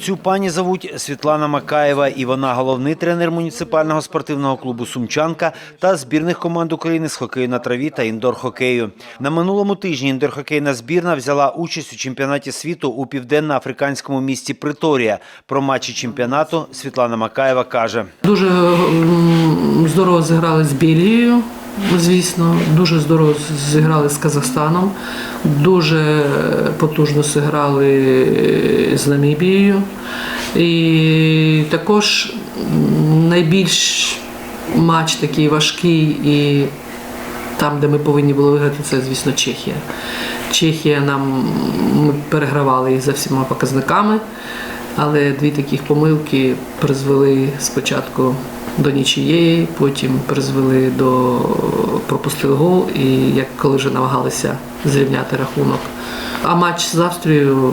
Цю пані зовуть Світлана Макаєва, і вона головний тренер муніципального спортивного клубу Сумчанка та збірних команд України з хокею на траві та індор-хокею. На минулому тижні індор-хокейна збірна взяла участь у чемпіонаті світу у південно-африканському місті Приторія. Про матчі чемпіонату Світлана Макаєва каже. Дуже здорово зіграли з Бельгією, звісно, дуже здорово зіграли з Казахстаном, дуже потужно зіграли з Намібією. І також найбільш матч такий важкий і там, де ми повинні були виграти, це, звісно, Чехія. Чехія нам ми перегравали за всіма показниками, але дві таких помилки призвели спочатку до нічиєї, потім призвели до пропустили гол, і як коли вже намагалися зрівняти рахунок. А матч з Австрією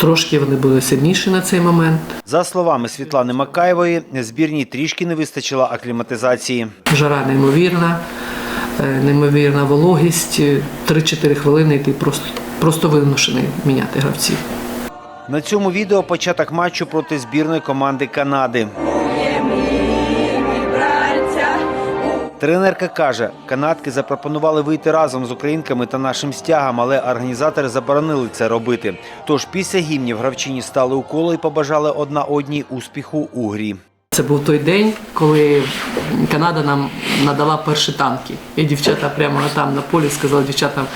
трошки вони були сильніші на цей момент. За словами Світлани Макаєвої, збірній трішки не вистачило акліматизації. Жара неймовірна, е, неймовірна вологість. 3-4 хвилини і ти просто, просто вимушений міняти гравців. На цьому відео початок матчу проти збірної команди Канади. Тренерка каже, канадки запропонували вийти разом з українками та нашим стягом, але організатори заборонили це робити. Тож після гімнів гравчині стали у коло і побажали одна одній успіху у грі. Це був той день, коли Канада нам надала перші танки. І дівчата прямо там на полі сказали дівчатам,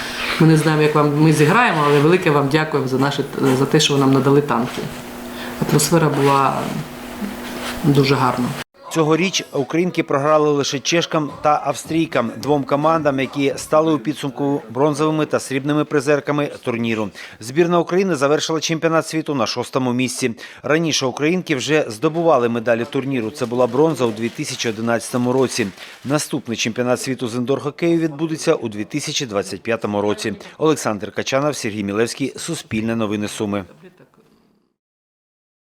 ми не знаємо, як вам ми зіграємо, але велике вам дякуємо за наші, за те, що ви нам надали танки. Атмосфера була дуже гарна. Цьогоріч українки програли лише чешкам та австрійкам, двом командам, які стали у підсумку бронзовими та срібними призерками турніру. Збірна України завершила чемпіонат світу на шостому місці. Раніше українки вже здобували медалі турніру. Це була бронза у 2011 році. Наступний чемпіонат світу з індор-хокею відбудеться у 2025 році. Олександр Качанов, Сергій Мілевський, Суспільне новини Суми.